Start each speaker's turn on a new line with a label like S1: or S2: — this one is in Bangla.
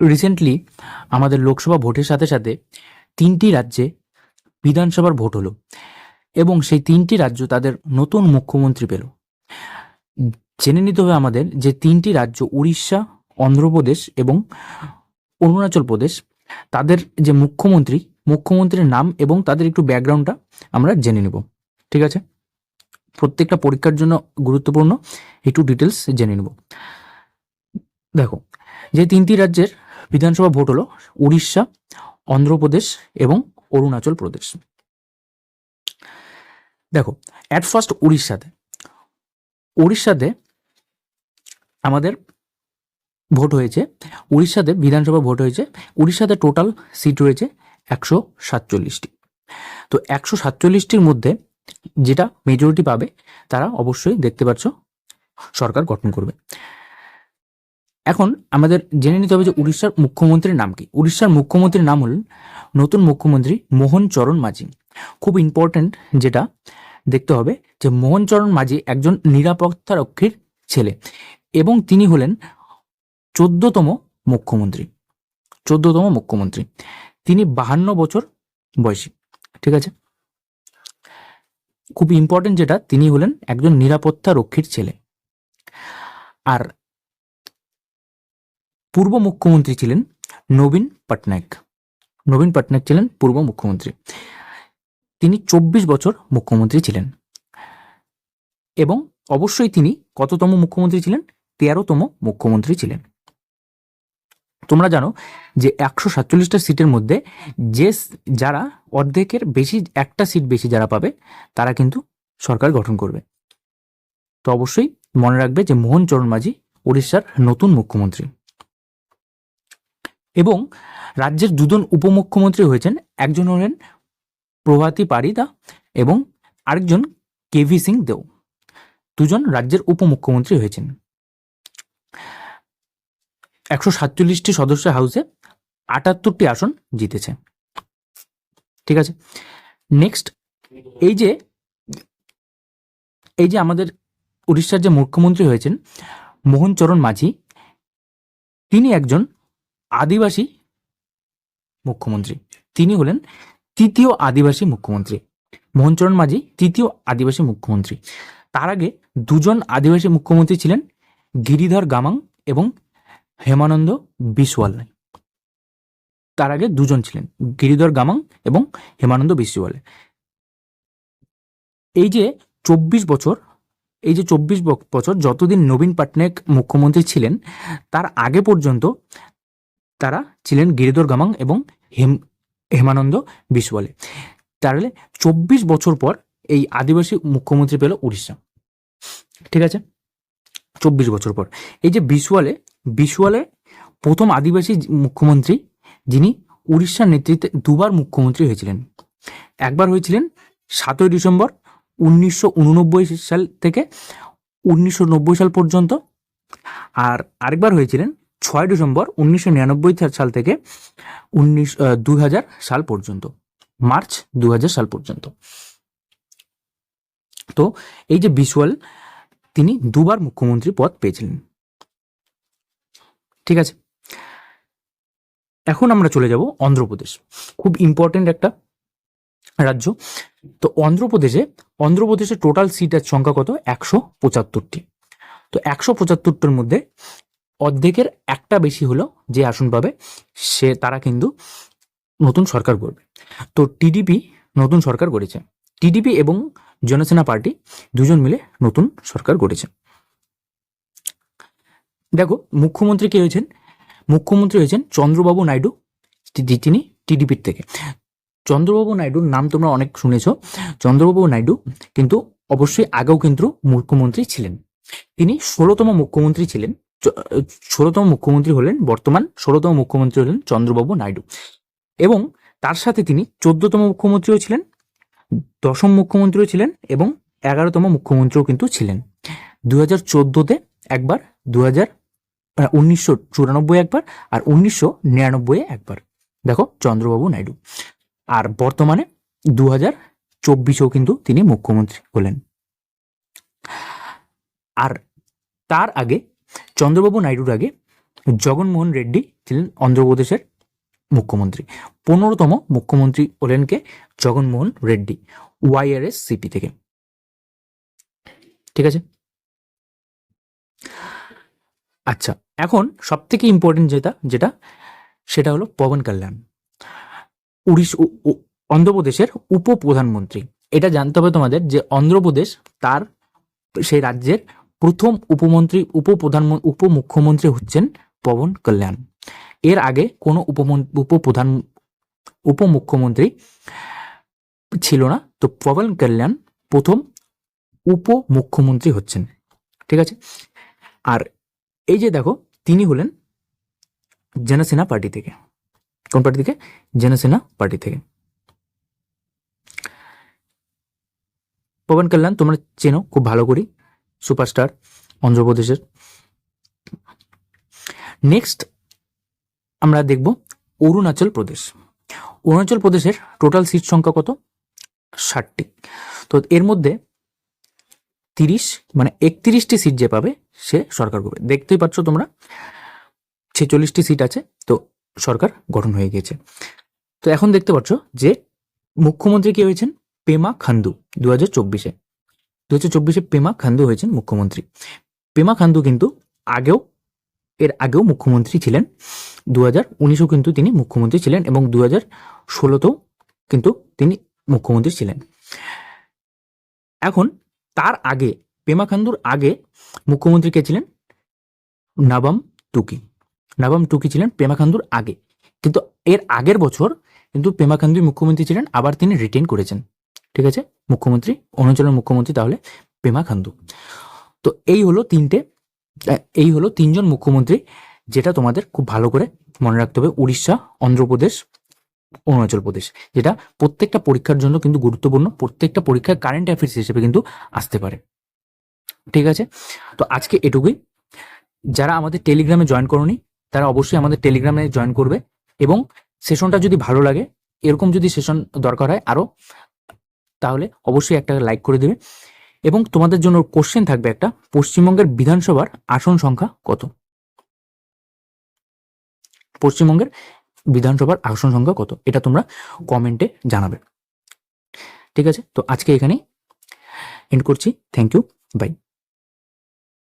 S1: রিসেন্টলি আমাদের লোকসভা ভোটের সাথে সাথে তিনটি রাজ্যে বিধানসভার ভোট হলো এবং সেই তিনটি রাজ্য তাদের নতুন মুখ্যমন্ত্রী পেল। জেনে নিতে হবে আমাদের যে তিনটি রাজ্য উড়িষ্যা, অন্ধ্রপ্রদেশ এবং অরুণাচল প্রদেশ, তাদের যে মুখ্যমন্ত্রী, মুখ্যমন্ত্রীর নাম এবং তাদের একটু ব্যাকগ্রাউন্ডটা আমরা জেনে নেব। ঠিক আছে? প্রত্যেকটা পরীক্ষার জন্য গুরুত্বপূর্ণ একটু ডিটেলস জেনে নেব। দেখো, যে তিনটি রাজ্যের বিধানসভা ভোট হলো উড়িষ্যা, অন্ধ্রপ্রদেশ এবং অরুণাচল প্রদেশ। দেখো অ্যাট ফার্স্ট উড়িষ্যাতে উড়িষ্যাতে আমাদের ভোট হয়েছে, উড়িষ্যাতে বিধানসভা ভোট হয়েছে, উড়িষ্যাতে টোটাল সিট রয়েছে একশো সাতচল্লিশটি। তো একশো সাতচল্লিশটির মধ্যে যেটা মেজরিটি পাবে, তারা অবশ্যই দেখতে পাচ্ছ সরকার গঠন করবে। এখন আমাদের জেনে নিতে হবে যে উড়িষ্যার মুখ্যমন্ত্রীর নাম কি? উড়িষ্যার মুখ্যমন্ত্রীর নাম হলেন নতুন মুখ্যমন্ত্রী মোহন চরণ মাঝি। খুব ইম্পর্ট্যান্ট যেটা দেখতে হবে যে মোহন চরণ মাঝি একজন নিরাপত্তা রক্ষীর ছেলে এবং তিনি হলেন চোদ্দতম মুখ্যমন্ত্রী। চোদ্দতম মুখ্যমন্ত্রী। তিনি বাহান্ন বছর বয়সী। ঠিক আছে? খুব ইম্পর্টেন্ট যেটা, তিনি হলেন একজন নিরাপত্তা রক্ষীর ছেলে। আর পূর্ব মুখ্যমন্ত্রী ছিলেন নবীন পটনায়ক। নবীন পটনায়ক ছিলেন পূর্ব মুখ্যমন্ত্রী। তিনি চব্বিশ বছর মুখ্যমন্ত্রী ছিলেন। এবং অবশ্যই তিনি কততম মুখ্যমন্ত্রী ছিলেন? তেরোতম মুখ্যমন্ত্রী ছিলেন। তোমরা জানো যে একশো সাতচল্লিশটা সিটের মধ্যে যে যারা অর্ধেকের বেশি, একটা সিট বেশি যারা পাবে, তারা কিন্তু সরকার গঠন করবে। তো অবশ্যই মনে রাখবে যে মোহন চরণ মাঝি উড়িষ্যার নতুন মুখ্যমন্ত্রী। এবং রাজ্যের দুজন উপমুখ্যমন্ত্রী হয়েছেন, একজন হলেন প্রভাতী পারিদা এবং আরেকজন কেভি সিং দেও। দুজন রাজ্যের উপমুখ্যমন্ত্রী হয়েছেন। একশো সাতচল্লিশটি সদস্য হাউসে আটাত্তরটি আসন জিতেছে। ঠিক আছে? নেক্সট এই যে এই যে আমাদের উড়িষ্যার যে মুখ্যমন্ত্রী হয়েছেন মোহন চরণ মাঝি, তিনি একজন আদিবাসী মুখ্যমন্ত্রী। তিনি হলেন তৃতীয় আদিবাসী মুখ্যমন্ত্রী। মোহনচরণ মাঝি, তৃতীয় আদিবাসী মুখ্যমন্ত্রী। তার আগে দুজন আদিবাসী মুখ্যমন্ত্রী ছিলেন গিরিধর গামাং এবং হেমানন্দ বিশওয়াল তার আগে দুজন ছিলেন, গিরিধর গামাং এবং হেমানন্দ বিশওয়াল এই যে চব্বিশ বছর, এই যে চব্বিশ বছর যতদিন নবীন পটনায়ক মুখ্যমন্ত্রী ছিলেন, তার আগে পর্যন্ত তারা ছিলেন গিরিধর গামাং এবং হেম, হেমানন্দ বিশওয়ালে তাহলে চব্বিশ বছর পর এই আদিবাসী মুখ্যমন্ত্রী পেল উড়িষ্যা। ঠিক আছে? চব্বিশ বছর পর। এই যে বিশওয়ালে বিশওয়ালে প্রথম আদিবাসী মুখ্যমন্ত্রী যিনি উড়িষ্যার নেতৃত্বে দুবার মুখ্যমন্ত্রী হয়েছিলেন। একবার হয়েছিলেন সাতই ডিসেম্বর উনিশশো উননব্বই সাল থেকে উনিশশো নব্বই সাল পর্যন্ত। আর আরেকবার হয়েছিলেন ছয় ডিসেম্বর উনিশশো নিরানব্বই সাল থেকে উনিশ দুই সাল পর্যন্ত। মার্চ দু হাজার সাল পর্যন্ত। তো এই যে বিশওয়াল, তিনি দুবার মুখ্যমন্ত্রী পদ পেয়েছিলেন। ঠিক আছে? এখন আমরা চলে যাব অন্ধ্রপ্রদেশ। খুব ইম্পর্টেন্ট একটা রাজ্য। তো অন্ধ্রপ্রদেশে, অন্ধ্রপ্রদেশের টোটাল সিটের সংখ্যা কত? একশো পঁচাত্তরটি। তো একশো পঁচাত্তরটার মধ্যে অর্ধেকের একটা বেশি হলো যে আসন পাবে, সে তারা কিন্তু নতুন সরকার করবে তো টিডিপি নতুন সরকার গড়েছে। টিডিপি এবং জনসেনা পার্টি দুজন মিলে নতুন সরকার গড়েছে। দেখো, মুখ্যমন্ত্রী কে হয়েছেন? মুখ্যমন্ত্রী হয়েছেন চন্দ্রবাবু নাইডু। তিনি টিডিপির থেকে। চন্দ্রবাবু নাইডুর নাম তোমরা অনেক শুনেছ। চন্দ্রবাবু নাইডু কিন্তু অবশ্যই আগেও কিন্তু মুখ্যমন্ত্রী ছিলেন। তিনি ষোলোতম মুখ্যমন্ত্রী ছিলেন। ষোলোতম মুখ্যমন্ত্রী হলেন বর্তমান ষোলোতম মুখ্যমন্ত্রী হলেন চন্দ্রবাবু নাইডু। এবং তার সাথে তিনি চোদ্দতম মুখ্যমন্ত্রীও ছিলেন, দশম মুখ্যমন্ত্রীও ছিলেন এবং এগারোতম মুখ্যমন্ত্রীও কিন্তু ছিলেন। দু হাজার চোদ্দোতে একবার দু হাজার উনিশশো চুরানব্বই একবার আর উনিশশো নিরানব্বই একবার। দেখো, চন্দ্রবাবু নাইডু। আর বর্তমানে দু হাজার চব্বিশেও কিন্তু তিনি মুখ্যমন্ত্রী হলেন। আর তার আগে চন্দ্রবাবু নাইডুর আগে জগনমোহন রেড্ডি ছিলেন অন্ধ্রপ্রদেশের মুখ্যমন্ত্রী। পনেরোতম মুখ্যমন্ত্রী হলেন কে? জগনমোহন রেড্ডি ওয়াইআরএস সিপি থেকে। ঠিক আছে? আচ্ছা এখন সব থেকে ইম্পর্টেন্ট যেটা যেটা, সেটা হলো পবন কল্যাণ। উড়িষ্যা অন্ধ্রপ্রদেশের উপপ্রধানমন্ত্রী। এটা জানতে হবে তোমাদের যে অন্ধ্রপ্রদেশ তার, সেই রাজ্যের প্রথম উপমন্ত্রী, উপপ্রধান, উপমুখ্যমন্ত্রী হচ্ছেন পবন কল্যাণ। এর আগে কোনো উপমন- উপপ্রধান, উপমুখ্যমন্ত্রী ছিল না, তো পবন কল্যাণ প্রথম উপমুখ্যমন্ত্রী হচ্ছেন। ঠিক আছে? আর এই যে দেখো, তিনি হলেন জনসেনা পার্টি থেকে। কোন পার্টি থেকে? জনসেনা পার্টি থেকে। পবন কল্যাণ, তোমরা চেনো, খুব ভালো করি সুপারস্টার অন্ধ্রপ্রদেশের। নেক্সট আমরা দেখব অরুণাচল প্রদেশ। অরুণাচল প্রদেশের টোটাল সিট সংখ্যা কত? ষাটটি। তো এর মধ্যে তিরিশ মানে একত্রিশটি সিট যে পাবে, সে সরকার করবে। দেখতেই পাচ্ছ তোমরা, ছেচল্লিশটি সিট আছে, তো সরকার গঠন হয়ে গিয়েছে। তো এখন দেখতে পাচ্ছ যে মুখ্যমন্ত্রী কে হয়েছেন? পেমা খান্দু দু হাজার চব্বিশে। দু হাজার চব্বিশে পেমা খান্দু হয়েছেন মুখ্যমন্ত্রী। পেমা খান্দু কিন্তু আগেও, এর আগেও মুখ্যমন্ত্রী ছিলেন। দু হাজার উনিশেও কিন্তু তিনি মুখ্যমন্ত্রী ছিলেন এবং দু হাজার ষোলোতেও কিন্তু তিনি মুখ্যমন্ত্রী ছিলেন। এখন তার আগে, পেমা খান্দুর আগে মুখ্যমন্ত্রী কে ছিলেন? নাবাম টুকি নাবাম টুকি ছিলেন পেমা খান্দুর আগে। কিন্তু এর আগের বছর কিন্তু পেমা খান্দু মুখ্যমন্ত্রী ছিলেন, আবার তিনি রিটেন করেছেন। ঠিক আছে? মুখ্যমন্ত্রী, অরুণাচলের মুখ্যমন্ত্রী তাহলে পেমা খান্দু। তো এই হলো তিনটে এই হলো তিনজন মুখ্যমন্ত্রী যেটা তোমাদের খুব ভালো করে মনে রাখতে হবে। উড়িষ্যা, অন্ধ্রপ্রদেশ, অরুণাচল প্রদেশ, যেটা প্রত্যেকটা পরীক্ষার জন্য কিন্তু গুরুত্বপূর্ণ। প্রত্যেকটা পরীক্ষায় কারেন্ট অ্যাফেয়ার্স হিসেবে কিন্তু আসতে পারে। ঠিক আছে? তো আজকে এটুকুই। যারা আমাদের টেলিগ্রামে জয়েন করনি, তারা অবশ্যই আমাদের টেলিগ্রামে জয়েন করবে এবং সেশনটা যদি ভালো লাগে, এরকম যদি সেশন দরকার হয় আরও তাহলে অবশ্যই একটা লাইক করে দেবে। এবং তোমাদের জন্য কোশ্চেন থাকবে একটা, পশ্চিমবঙ্গের বিধানসভার আসন সংখ্যা কত? পশ্চিমবঙ্গের বিধানসভার আসন সংখ্যা কত? এটা তোমরা কমেন্টে জানাবে। ঠিক আছে? তো আজকে এখানেই এন্ড করছি। Thank you by